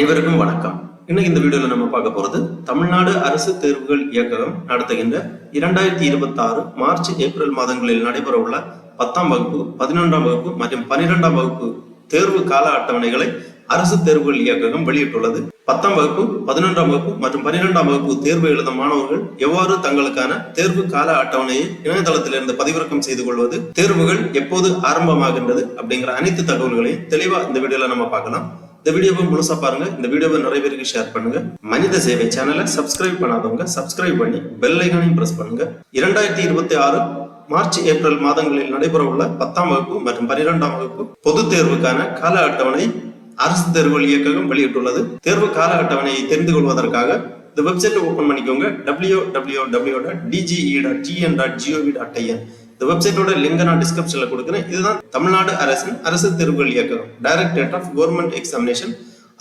அனைவருக்கும் வணக்கம். இன்னைக்கு இந்த வீடியோல நம்ம பார்க்க போறது தமிழ்நாடு அரசு தேர்வுகள் இயக்ககம் நடத்துகின்ற இரண்டாயிரத்தி இருபத்தி ஆறு மார்ச் ஏப்ரல் மாதங்களில் நடைபெற உள்ள பத்தாம் வகுப்பு பதினொன்றாம் வகுப்பு மற்றும் பனிரெண்டாம் வகுப்பு தேர்வு கால அட்டவணைகளை அரசு தேர்வுகள் இயக்ககம் வெளியிட்டுள்ளது. பத்தாம் வகுப்பு பதினொன்றாம் வகுப்பு மற்றும் பன்னிரெண்டாம் வகுப்பு தேர்வு எழுதும் மாணவர்கள் எவ்வாறு தங்களுக்கான தேர்வு கால அட்டவணையை இணையதளத்திலிருந்து பதிவிறக்கம் செய்து கொள்வது தேர்வுகள் எப்போது ஆரம்பமாகின்றது அப்படிங்கிற அனைத்து தகவல்களையும் தெளிவா இந்த வீடியோல நம்ம பார்க்கலாம். இந்த வீடியோவை முழுசா பாருங்க. இந்த வீடியோவை நிறைய பேருக்கு ஷேர் பண்ணுங்க. மனித சேவை சேனலை சப்ஸ்கிரைப் பண்ணாதவங்க சப்ஸ்கிரைப் பண்ணி பெல் ஐகானையும் பிரஸ் பண்ணுங்க. இரண்டாயிரத்தி இருபத்தி ஆறு மார்ச் ஏப்ரல் மாதங்களில் நடைபெற உள்ள பத்தாம் வகுப்பு மற்றும் பன்னிரெண்டாம் வகுப்பு பொதுத் தேர்வுக்கான கால அட்டவணை அரசு தேர்வுகள் இயக்ககம் வெளியிட்டுள்ளது. தேர்வு கால அட்டவணையை தெரிந்து கொள்வதற்காக இந்த வெப்சைட்டை ஓபன் பண்ணிக்கோங்க. W W W dot DGE dot TN dot GOV dot IN இந்த வெப்சைட்டோட லிங்க் நான் டிஸ்கிரிப்ஷன்ல கொடுக்குறேன். இதுதான் தமிழ்நாடு அரசின் அரசு தேர்வுகள் இயக்கம். டைரக்டரேட் ஆஃப் கவர்மெண்ட் எக்ஸாமினேஷன்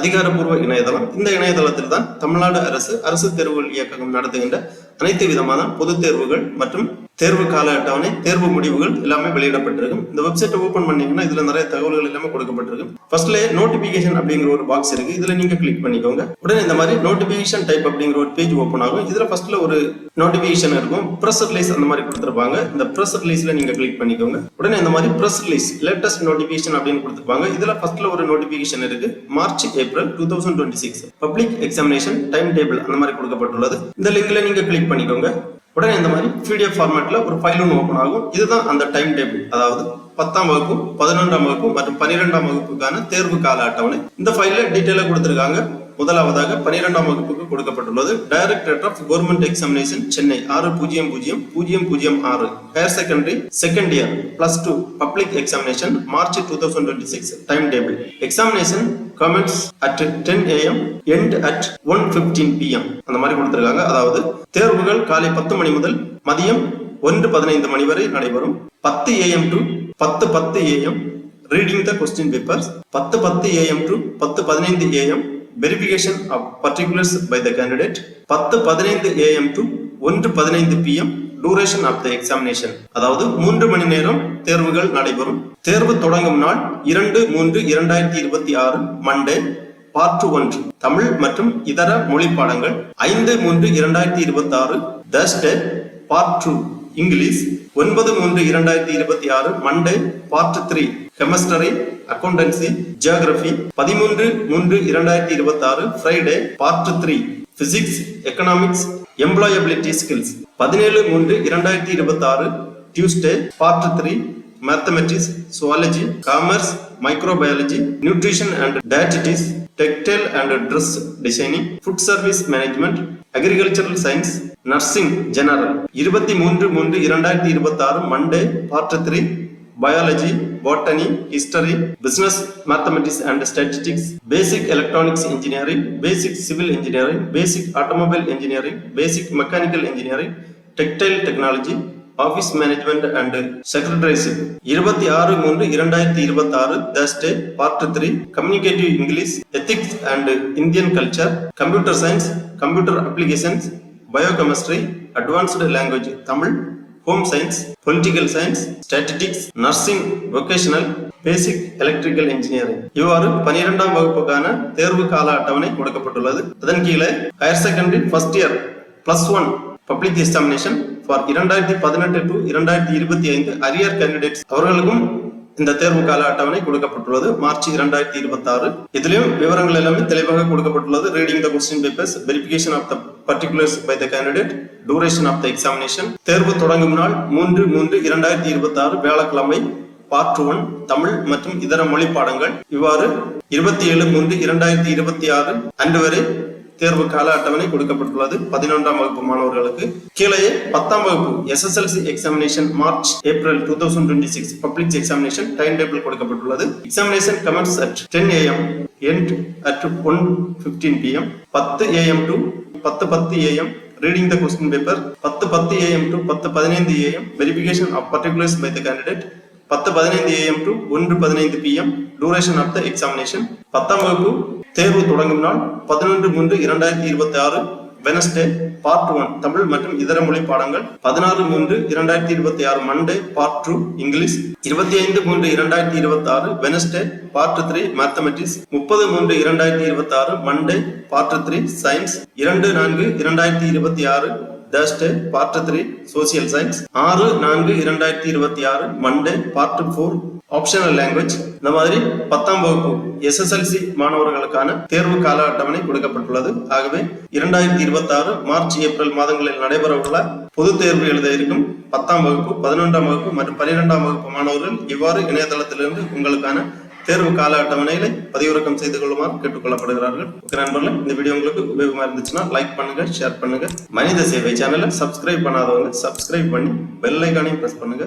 அதிகாரப்பூர்வ இணையதளம். இந்த இணையதளத்தில் தான் தமிழ்நாடு அரசு அரசு தேர்வுகள் இயக்கம் நடத்துகின்ற அனைத்து விதமான பொது தேர்வுகள் மற்றும் தேர்வு கால அட்டவணை தேர்வு முடிவுகள் எல்லாமே வெளியிடப்பட்டிருக்கும். இந்த வெப்சைட்டை ஓப்பன் பண்ணீங்கன்னா இதுல நிறைய தகவல்கள் எல்லாமே கொடுக்கப்பட்டிருக்கும். ஃபர்ஸ்ட்ல நோட்டிபிகேஷன் அப்படிங்கிற ஒரு பாக்ஸ் இருக்கு. இதுல நீங்க கிளிக் பண்ணிக்கோங்க. உடனே இந்த மாதிரி நோட்டிபிகேஷன் டைப் அப்படிங்கிற ஒரு பேஜ் ஓப்பன் ஆகும். இதுல ஃபர்ஸ்ட்ல ஒரு நோட்டிபிகேஷன் இருக்கும். ப்ரெஸ் ரிலீஸ் அந்த மாதிரி கொடுத்துருப்பாங்க. இந்த ப்ரெஸ் ரிலீஸ்ல நீங்க கிளிக் பண்ணிக்கோங்க. உடனே இந்த மாதிரி ப்ரெஸ் ரிலீஸ் லேட்டஸ்ட் நோட்டிபிகேஷன் அப்படின்னு கொடுத்துருப்பாங்க. இதுல ஃபர்ஸ்ட்ல ஒரு நோட்டிபிகேஷன் இருக்கு. March April two thousand twenty six public examination time table அந்த மாதிரி கொடுக்கப்பட்டுள்ளது. இந்த லிங்க்ல நீங்க கிளிக் பண்ணிக்கோங்க. உடனே இந்த மாதிரி பிடிஎஃப் ஃபார்மேட்ல ஒரு ஃபைல் ஒன்று ஓப்பன் ஆகும். இதுதான் அந்த டைம் டேபிள் அதாவது பத்தாம் வகுப்பு பதினொன்றாம் வகுப்பு மற்றும் பன்னிரெண்டாம் வகுப்புக்கான தேர்வு கால அட்டவணை. இந்த ஃபைல்ல டீட்டெயிலாக கொடுத்துருக்காங்க. முதலாவதாக பன்னிரெண்டாம் வகுப்புக்கு கொடுக்கப்பட்டுள்ளது. Directorate of government examination Chennai ஆறு பூஜ்ஜியம் பூஜ்ஜியம் பூஜ்ஜியம் பூஜ்ஜியம் ஆறு. Higher secondary second year plus two public examination March two thousand twenty six time table examination commences at ten AM end at one fifteen PM அந்த மாதிரி கொடுத்துருக்காங்க. அதாவது தேர்வுகள் காலை பத்து மணி முதல் மதியம் ஒன்று பதினைந்து மணி வரை நடைபெறும். பத்து ஏஎம் டு பத்து பத்து AM reading the question papers பத்து பத்து ஏஎம் டு பத்து பதினைந்து AM verification of particulars by the candidate பத்து பதினைந்து ஏஎம் டு ஒன்று பதினைந்து PM duration of the examination அதாவது மூன்று மணி நேரம் தேர்வுகள் நடைபெறும். தேர்வு தொடங்கும் நாள் இரண்டு மூன்று இரண்டாயிரத்தி இருபத்தி ஆறு மண்டே பார்ட் ஒன்று. தமிழ் மற்றும் இதர மொழி பாடங்கள் ஐந்து மூன்று இரண்டாயிரத்தி இருபத்தி ஆறு தஸ்டே பார்ட் டூ இங்கிலீஷ் ஒன்பது மூன்று இரண்டாயிரத்தி இருபத்தி ஆறு Monday part three chemistry accountancy geography பதிமூன்று மூன்று இரண்டாயிரத்தி இருபத்தி ஆறு Friday part three physics economics employability skills பதினேழு மூன்று இரண்டாயிரத்தி இருபத்தி ஆறு Tuesday part three mathematics zoology commerce microbiology nutrition and dietetics textile and dress designing food service management agricultural science nursing general இருபத்தி மூன்று மூன்று இரண்டாயிரத்தி இருபத்தி ஆறு Monday part three biology botany history business mathematics and statistics basic electronics engineering basic civil engineering basic automobile engineering basic mechanical engineering textile technology office management and secretaryship இருபத்தி ஆறு மூன்று இரண்டாயிரத்தி இருபத்தி ஆறு Thursday part three communicative English ethics and Indian culture computer science computer applications biochemistry advanced language Tamil home science political science statistics nursing vocational basic electrical engineering இவ்வாறு பனிரெண்டாம் வகுப்புக்கான தேர்வு கால அட்டவணை கொடுக்கப்பட்டுள்ளது. அதன் கீழே higher secondary first year plus one public examination for இரண்டாயிரத்தி பதினெட்டு டு இரண்டாயிரத்தி இருபத்தி ஐந்து அரியர் கேண்டிடேட்ஸ் அவர்களுக்கும் இந்த தேர்வு கால அட்டவணை கொடுக்கப்பட்டுள்ளது. மார்ச் இரண்டாயிரத்தி இருபத்தி ஆறு இதுலயும் விவரங்கள் எல்லாமே தெளிவாக கொடுக்கப்பட்டுள்ளது. Reading the question papers verification of the particulars by the candidate duration of the examination தேர்வு தொடங்கும் நாள் மூன்று மூன்று இரண்டாயிரத்தி இருபத்தி ஆறு வியாழக்கிழமை பார்ட் ஒன் தமிழ் மற்றும் இதர மொழி பாடங்கள் இவ்வாறு இருபத்தி ஏழு மூன்று இரண்டாயிரத்தி இருபத்தி ஆறு அன்று வரை தேர்வு கால அட்டவணை கொடுக்கப்பட்டுள்ளது. பதினொன்றாம் வகுப்பு மாணவர்களுக்கு. கீழே பத்தாம் வகுப்பு SSLC examination March April two thousand twenty six public examination time table கொடுக்கப்பட்டுள்ளது. Examination commences at ten AM end at one fifteen PM பத்து ஏஎம் டு பத்து பத்து AM reading the question paper பத்து பத்து ஏஎம் டு பத்து பதினைந்து AM verification of particulars by the candidate பத்து பதினைந்து ஏஎம் டு ஒன்று பதினைந்து PM duration of the examination பத்தாம் வகுப்பு தேர்வு தொடங்கும் நாள் பதினொன்று மூன்று இரண்டாயிரத்தி இருபத்தி ஆறு வெனஸ்டே பார்ட் ஒன் தமிழ் மற்றும் இதர மொழி பாடங்கள் பதினாறு மூன்று இரண்டாயிரத்தி இருபத்தி ஆறு மண்டே பார்ட் டூ இங்கிலீஷ் இருபத்தி ஐந்து மூன்று இரண்டாயிரத்தி இருபத்தி ஆறு வெனஸ்டே பார்ட் த்ரீ மேத்தமெட்டிக்ஸ் முப்பது மூன்று இரண்டாயிரத்தி இருபத்தி ஆறு மண்டே பார்ட் த்ரீ சயின்ஸ் இரண்டு நான்கு இரண்டாயிரத்தி இருபத்தி ஆறு Thursday part three social science ஆறு நான்கு இரண்டாயிரத்தி இருபத்தி ஆறு Monday part four optional language இந்த மாதிரி பத்தாம் வகுப்பு எஸ்எஸ்எல்சி மாணவர்களுக்கான தேர்வு கால அட்டவணை கொடுக்கப்பட்டுள்ளது. ஆகவே இரண்டாயிரத்தி இருபத்தி ஆறு மார்ச் ஏப்ரல் மாதங்களில் நடைபெறவுள்ள பொது தேர்வு எழுத இருக்கும் பத்தாம் வகுப்பு பதினொன்றாம் வகுப்பு மற்றும் பன்னிரெண்டாம் வகுப்பு மாணவர்கள் இவ்வாறு இணையதளத்திலிருந்து உங்களுக்கான தேர்வு கால அட்டவணைகளை பதிவிறக்கம் செய்து கொள்ளுமாறு கேட்டுக்கொள்ளப்படுகிறார்கள். ஓகே நண்பர்களே இந்த வீடியோ உங்களுக்கு உபயோகமா இருந்துச்சுன்னா லைக் பண்ணுங்க ஷேர் பண்ணுங்க. மனித சேவை சேனலை சப்ஸ்கிரைப் பண்ணாதவங்க சப்ஸ்கிரைப் பண்ணி பெல் ஐக்கானையும் பிரஸ் பண்ணுங்க.